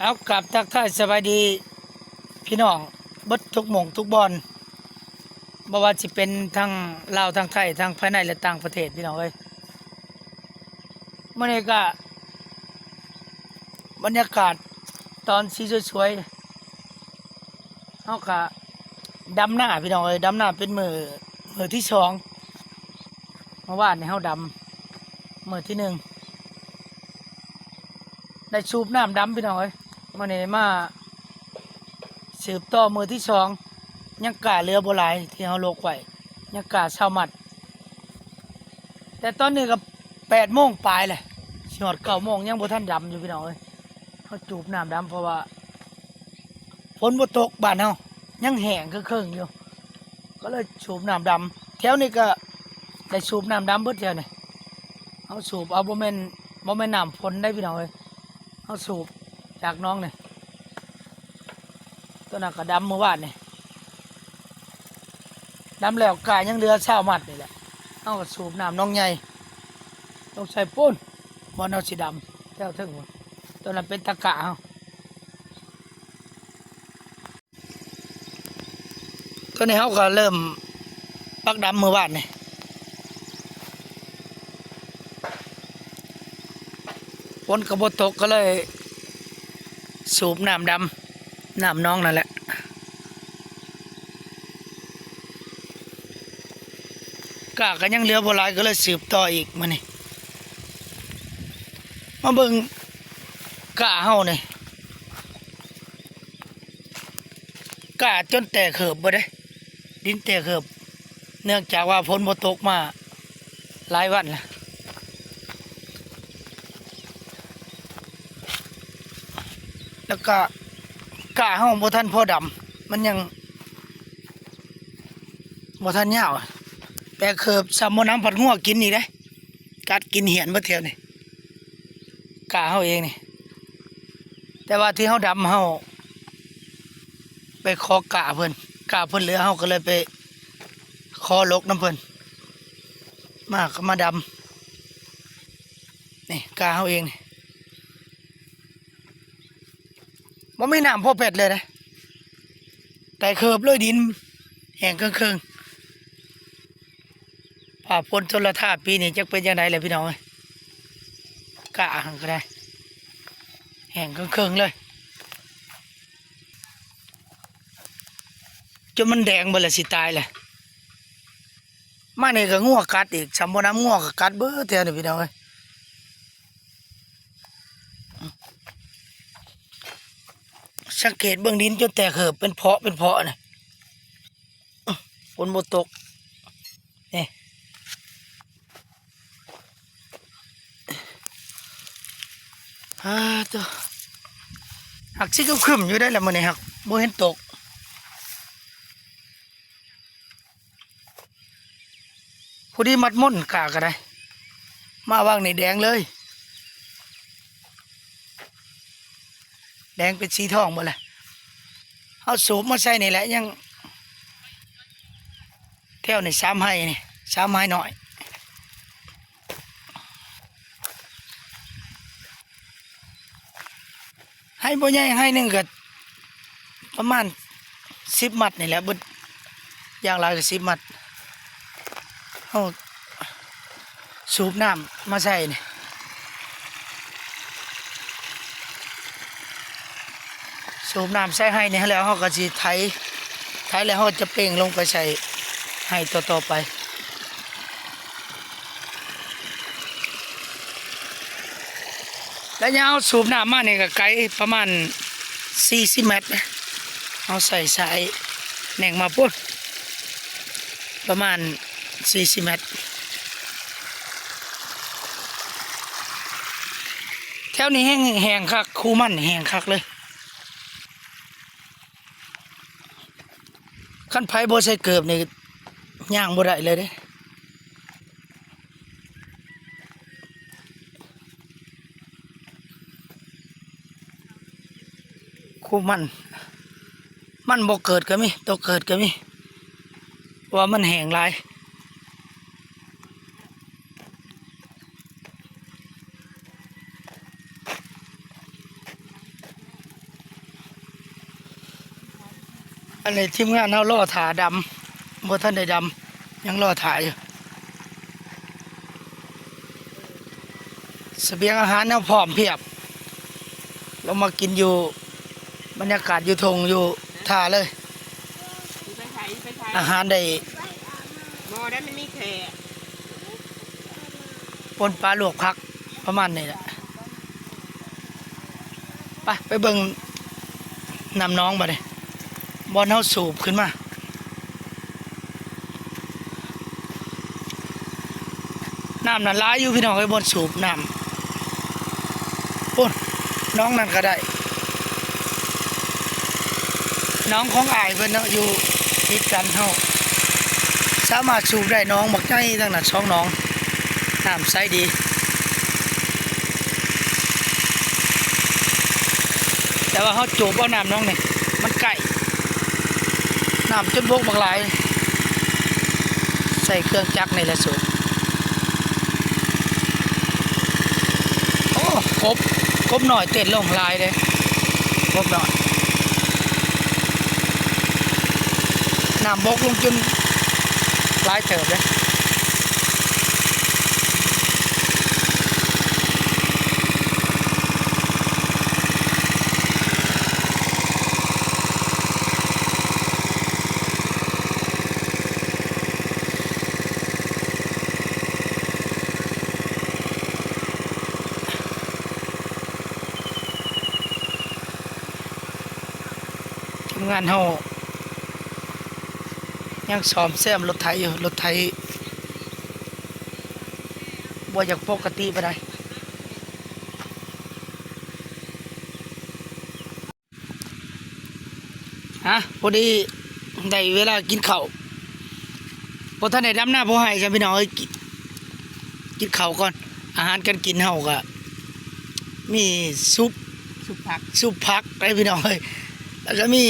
เอากลับทักทายสบายดี พี่น้องบดทุกหม่งทุกบอลบ่ว่าสิเป็นทั้งลาวทั้งไทยทั้งภายในและต่างประเทศพี่น้องเอ้ยมื้อนี้ก็บรรยากาศตอนสีสวยๆเฮาก็ดำหน้าพี่น้องเอ้ยดำหน้าเป็นมือมือที่สองเมื่อวานนี่เฮาดำมือที่หนึ่งได้สูบน้ำดำพี่น้องเอ้ย มื้อนี้มาสืบต่อมือที่สองยังกาเรือโบราณที่เฮาโลกไว้ยังกาชาวมัด แต่ตอนนี้ก็แปดโมงปลายเลยสิอดเก้าโมงยังบ่ทันดำอยู่พี่น้องเอ้ยเขาจูบน้ำดำเพราะว่าฝนบ่ตกบ้านเฮายังแห้งคือเครื่องอยู่ ก็เลยสูบน้ำดำแถวนี้ก็ได้สูบน้ำดำเบิดแถวนี่เอาสูบเอาบ่แม่นบ่แม่นน้ำฝนได้พี่น้องเอ้ยเอาสูบ จากน้องเนี่ยตัวนั้นก็ดำเมื่อวานนี่ยดำแล้วกายยังเหลือเช้ามัดนี่แหละเอาก็สูบน้ำน้องใหญ่ต้องใส่ปุ้นบ่เอาสีดำแถวถึงพุ่นตัวนั้นเป็นตะกะเอาตัวนี้เขาก็เริ่มปักดำเมื่อวานนี่ยฝนกระบตกก็เลย สูบน้ำดำน้ำน้องนั่นแหละกาก็ยังเหลือโบราณก็เลยสืบต่ออีกมานี่มาเบิ่งกาเฮานี่กาจนแตกเขิบบ่ได้ ดินแตกเขิบ เนื่องจากว่าฝนบ่ตกมาหลายวันแล้ว แล้วก็กาเฮาบ่ทันพ่อดำมันยังบ่ทันยาวอะแปลเขิบสามมน้ำผัดหัวกินนี่ได้กัดกินเหียนมาเที่ยวนี่กาเฮาเองนี่ แต่ว่าที่เฮาดำเฮาไปขอกาเพิ่นกาเพิ่นเหลือเฮาก็เลยไปขอลกน้ำเพิ่นมาก็มาดำนี่กาเฮาเองนี่ บ่มีน้ำพอเป็ดเลยนะ แต่เขิบเลยดิน แห้งเครื่องๆผ่าพ้นชนละท่าปีนี้จะเป็นยังไงเลยพี่น้องเอ้กะหังก็ได้ แห้งเครื่องๆเลยจนมันแดงไปเลยสิตายเลยมาเนี่ก็งัวกัดอีกสำบน้ำงัวก็กัดเบ้อเท่านี่พี่น้องเอ้ย สังเกตเบื้องดินจนแตกเหิบเป็นเพาะเป็นเพาะนะฝนหมดตกนี่ฮ่าตัวหักซิก็ขึ้นอยู่ได้ละมันนี่หักโบเห็นตกผู้ดีมัดม่นกาก็ได้ มาว่างในแดงเลย แดงเป็นสีทองหมดเลยเอาสูบมาใส่นี่แหละยังเที่ยวในสามให้นี่สามให้หน่อยให้บ่ใหญ่ให้หนึ่งก็ประมาณสิบมัดนี่แหละบึดอย่างไรก็สิบมัดเอาสูบน้ำมาใส่นี่ สูบน้ำใส่ให้นี่แล้วเขาก็จะไถไถแล้วเขาจะเป่งลงไปใส่ให้ต่อต่อไปแล้วยาวสูบน้ำมาเนี่ยก็ไกลประมาณสี่สิเมตรเอาใส่สายแหน่งมาปุ๊บประมาณสี่สิเมตรแถวนี้แห้งแห้งคักคูมันแห้งคักเลย ขั้นไผ่โบใส่เกือบนี่ย่างบ่ได้เลยเด้คู่มัน มันบ่เกิดก็มีตัวเกิดก็มีว่ามันแห้งลาย อันนี้ทีมงานเราล่อถาดำบ่ท่านได้ดำยังล่อถาอยู่เสบียงอาหารเราพร้อมเพียบ เรามากินอยู่บรรยากาศอยู่ทงอยู่ท่าเลย ไปใช้ไปใช้อาหารได้หมอได้มันมีแค่ปนปลาลวกพักประมาณนี้แหละไปไปเบิ่งนำน้องมาเลย บอลเฮาสูบขึ้นมาน้ำนั่นร้ายอยู่พี่น้องไอ้ยบนสูบน้ำปุ่นน้องนั่นก็ได้ น้องของอายเพิ่นเนาะอยู่ติดกันเฮาสามารถสูบได้น้องบักใหญ่ตั้งนั้นสองน้องน้ำใสดีแต่ว่าเขาจูบเอาน้ำน้องนี่มันไก่ น้ำจนบกบางหลาย ใส่เครื่องจักรในละสูบโอ้กบกบหน่อยเต้นลงลายเลยกบหน่อยน้ำบกลงจนลายเติบเลยานเฮายังซ้อมแซมรถไถอยู่รถไถบ่อยากปกติไปได้ฮะพอดีได้เวลากินข้าวพอท่านได้ดำหน้าพอให้ใช่พี่น้องเอ้ยกินกินข้าวก่อน อาหารการกินเฮาก็มีซุปสุกผักซุปผักไปพี่น้องเลยแล้วก็มี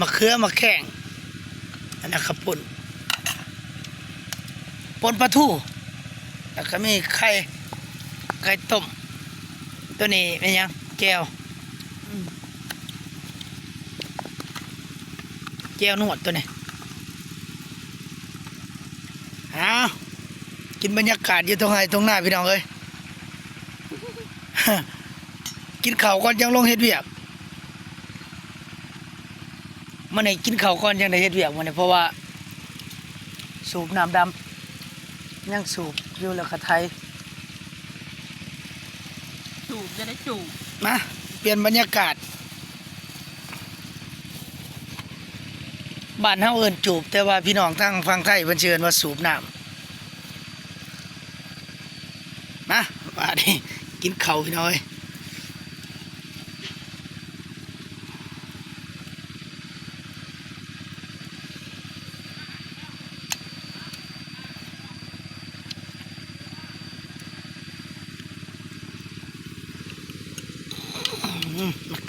มะเขือมะแข้งอันนั้นขับปุ่นปนปลาทูแล้วก็มีไข่ไข่ต้ม ตัวนี้เป็นยังแก้วแก้วนวดตัวนี้เอากินบรรยากาศอยู่ตรงไหนตรงหน้าพี่น้องเลยกินข้าวก่อนยังลงเฮ็ดเวียก มันให้กินข้าวก่อนยังได้เฮ็ดเวียกมันนี่เพราะว่า สูบน้ำดำยังสูบอยู่แล้วก็ไทยจูบจะได้จูบมาเปลี่ยนบรรยากาศบ้านเฮาเอิ้นจูบ แต่ว่าพี่น้องทางฝั่งไทยเพิ่นเชิญว่าสูบน้ำมาว่าดิกินข้าวพี่น้อย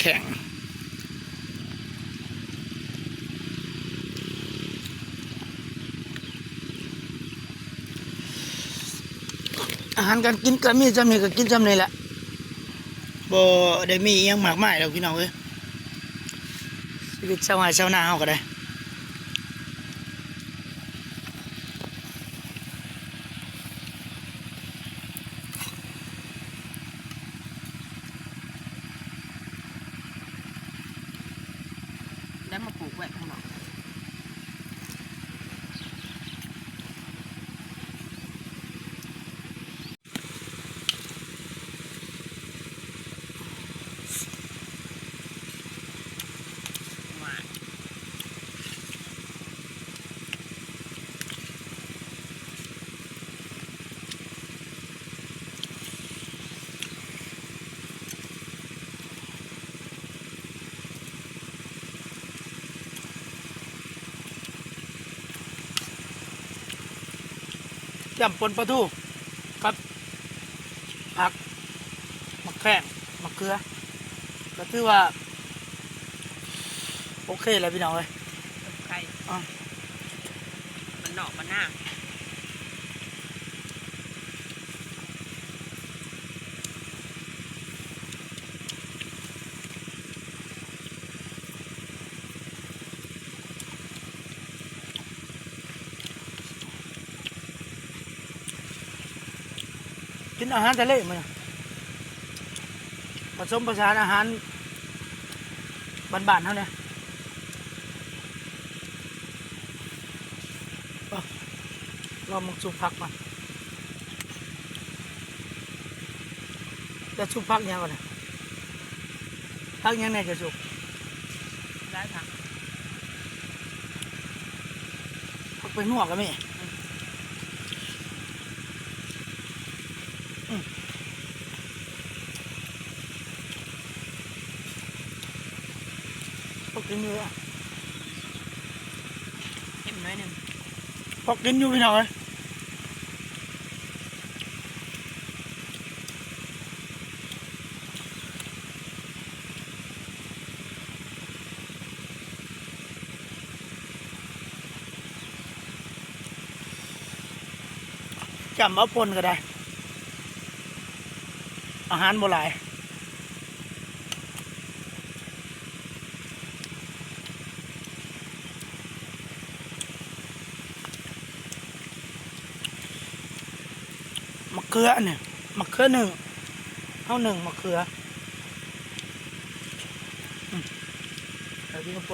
แข่งอาหารการกินก็มีจำนี่ก็กินจำนี่แหละบ่ได้มีอิหยังมากมายแล้วพี่น้องเอ้ยชีวิตชาวไร่ชาวนาเฮาก็ได้ แล้วมาปลูกไว้ข้างนอกมา จำปนปลาทูครับผักมะแข้งมะเขือ ก็ถือว่า โอเคเลยพี่น้องเลยไข่อะมันหนอกมันหน้า อาหารทะเลมันน่ะผสมผสานอาหารบ้านๆเท่านี้เอาลองมึงสุกพักมันจะสุกพักยังก่อนนะพักยังไงจะสุกได้ค่ะพักเป็นหนวกกันไหม กกินอยู่อะเอ็มน้อยหนึ่งพักกินอยู่พี่น้องเอ้ยจำเอาปนก็ได้ อาหารโบราณ ขือเนี่ยมะเขือหนึ่งเท่าหนึ่งมะเขืออืมเอาที่น้ำป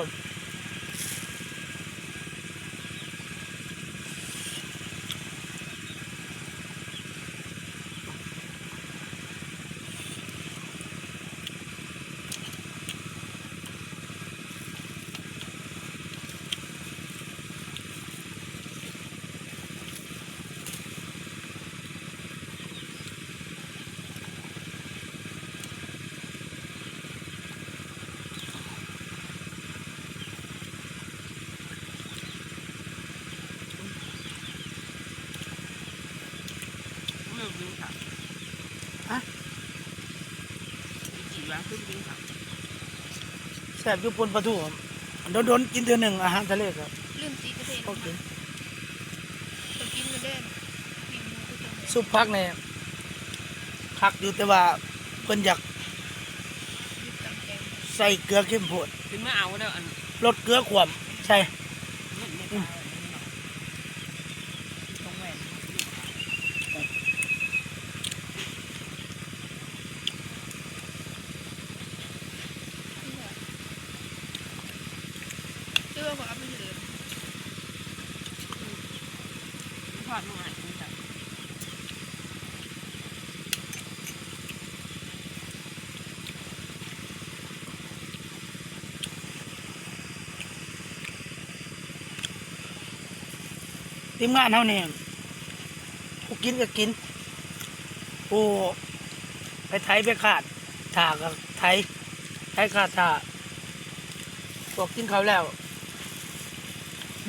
นเมื่อวิ่งค่ะฮะจีว่าขึ้นวิ่งค่ะแซ่บอยู่ปนปลาทูครับโดนๆกินเดือนหนึ่งอาหารทะเลครับลืมตีกระเทยโอเคตัวกินกันเด่นมีหมูก็จะซุปพักเนี่ยคักอยู่แต่ว่าเพิ่นอยากยึดตำแกงใส่เกลือเข้มโพดขึ้นมาเอาเด้ออัน ลดเกลือขวมใช่ ไม่ไม่ตายต้องแหวน เชื่อว่าเอไปเลยทอดมันนี่ค่ะทีมงานเฮานี่ผู้กินก็กินผู้ไปไทยไปขาดถากับไทยไทยขาดถาพวกกินเขาแล้ว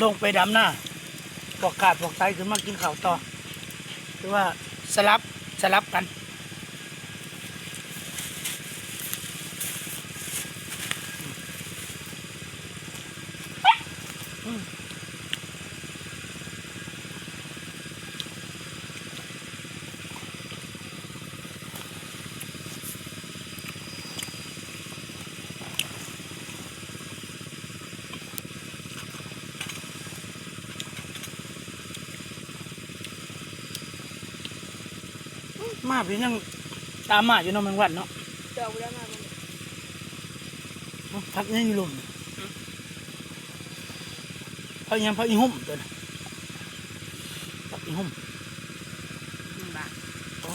ลงไปดำหน้าบอกขาดบอกไทยขึ้นมากินข้าวต่อ คือว่าสลับสลับกัน มาพี่ยังตามมาอยู่เน้องเมืองวันเนาะดอกแล้วมามันพักยังอยู่ลมพักยังพักอีหุ่มตัวนะพักอีหุ่มหนึ่งบาทอ๋อ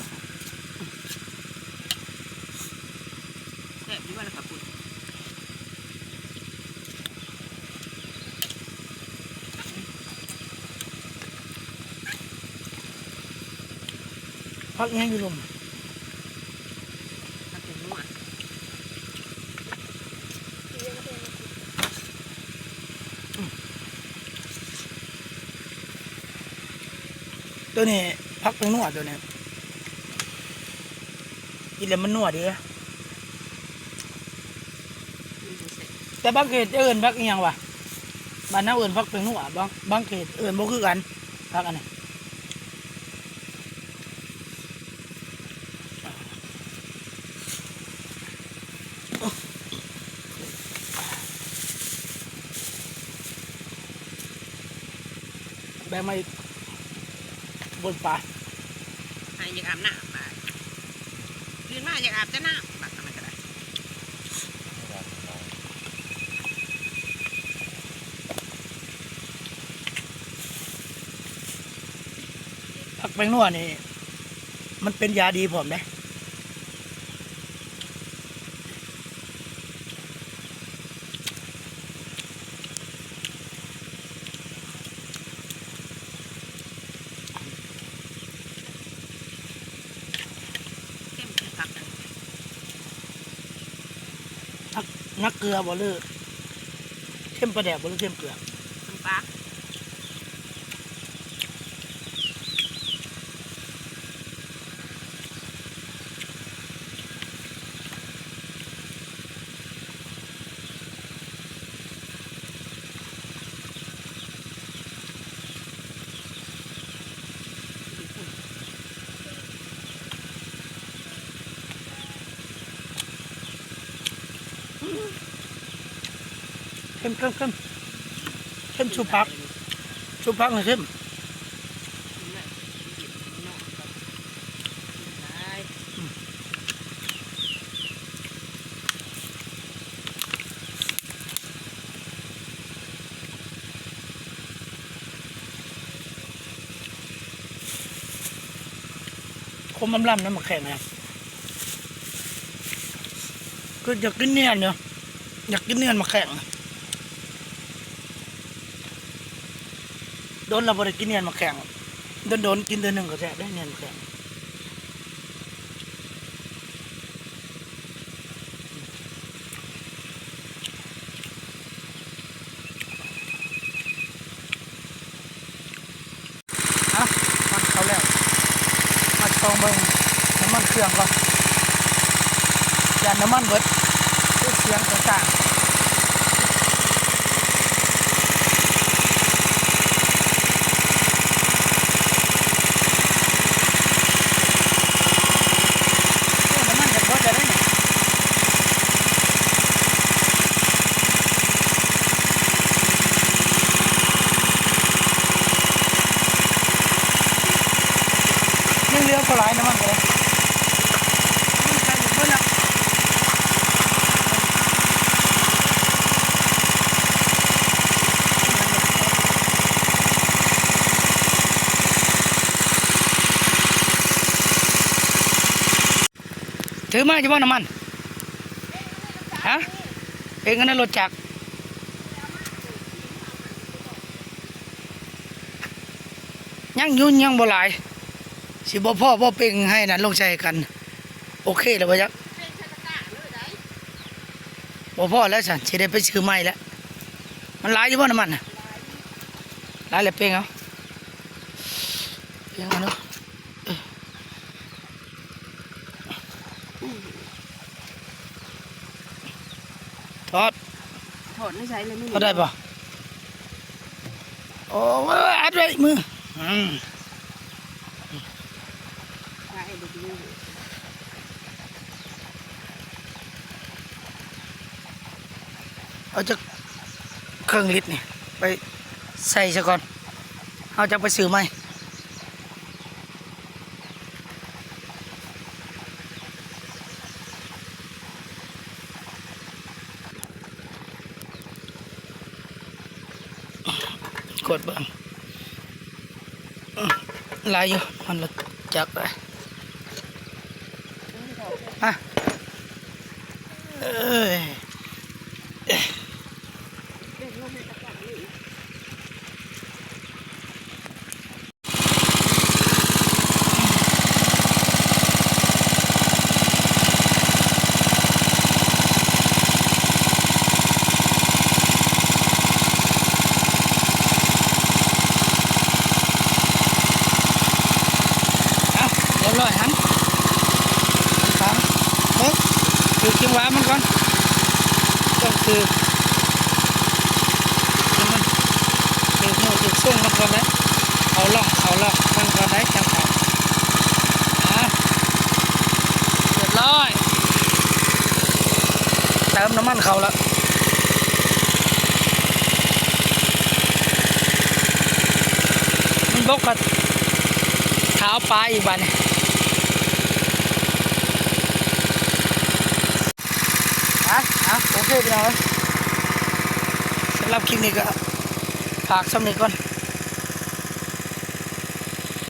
แซ่บดีว่าละค่ะคุณ พักยังอยู่ลมตัวนี้พักเป็นนวดตัวนี้กินแล้วมันนวดดีนะแต่บางเขตเอิญพักอีหยังวะบ้านน้าเอิญพักเป็นนวดบางบางเขตเอิญบ่คือกันพักอันนี้ แบงมาอีกบนป่าให้ยังอาบน้ำมาอยากอาบจะน้ำบักอะไรก็ได้ผักแป้งนัวนี่ มันเป็นยาดีผมเด้ เข้มเป็นผักนะ นัก เกลือบ่หรือเข้มประแดกบ่หรือเข้มเกลือน้ำปลา เข้มเข้มเข้มเข้มชูพักชูพักเลยเข้มคมลำลำๆนะมาแข่งนะก็อยากกินเนียนเนาะอยากกินเนียนมาแข่ง ดนเราบริกินเนียนมาแข่งโดนโดนๆกินเดือนหนึ่งก็แซ่บได้เนียนแข่งอะมาเขาแล้วมาชองเบิ่งน้ำมันเครื่องก่อนยาน้ำมันเบิดด้ยเสียงต่างๆน้ำมันจะเบิดจะได้เนี่ยยังเหลือเท่าไหร่น้ำมันก็เลยนี่กันอยู่เพิ่นน่ะ ถือมาจะว่าน้ำมันฮะเองก็นั่นรถจักรยังยุ่นยังบ่หลาย สิบ่พ่อบ่เป่งให้นั่นลงใจกัน โอเคแล้วบ่ยักบ่พ่อแล้วสันสิได้ไปซื้อใหม่แล้วมันหลายอยู่บ่น้ำมันนะหลายแล้วเป่งเอาเป่งเอาเนาะ ทอดถอดไม่ใช้เลยไม่ทอดได้ปะโอ้ยอัดไว้มืออืมใช่เด็กดูเอาจากเครื่องลิตรนี่ไปใส่ซะก่อนเอาจะไปซื้อไหมกดเบ้าง ลายอยู่มันละจับไปอะเอ้ย เอาเรียบร้อยหันหันเฮ้ยคือจังหวะมันก่อนต้อง คือให้มันคือหัวคือส่งมันก่อนเลยเอาล่องเอาล่องมันก่อนได้จังหวะอะเรียบร้อยเติมน้ำมันเขาล้วมันบกกับเท้าปลาอีกบัดน พี่น้องเอ้ยสำหรับคลิปนี้ก็ฝากสำนึกก่อน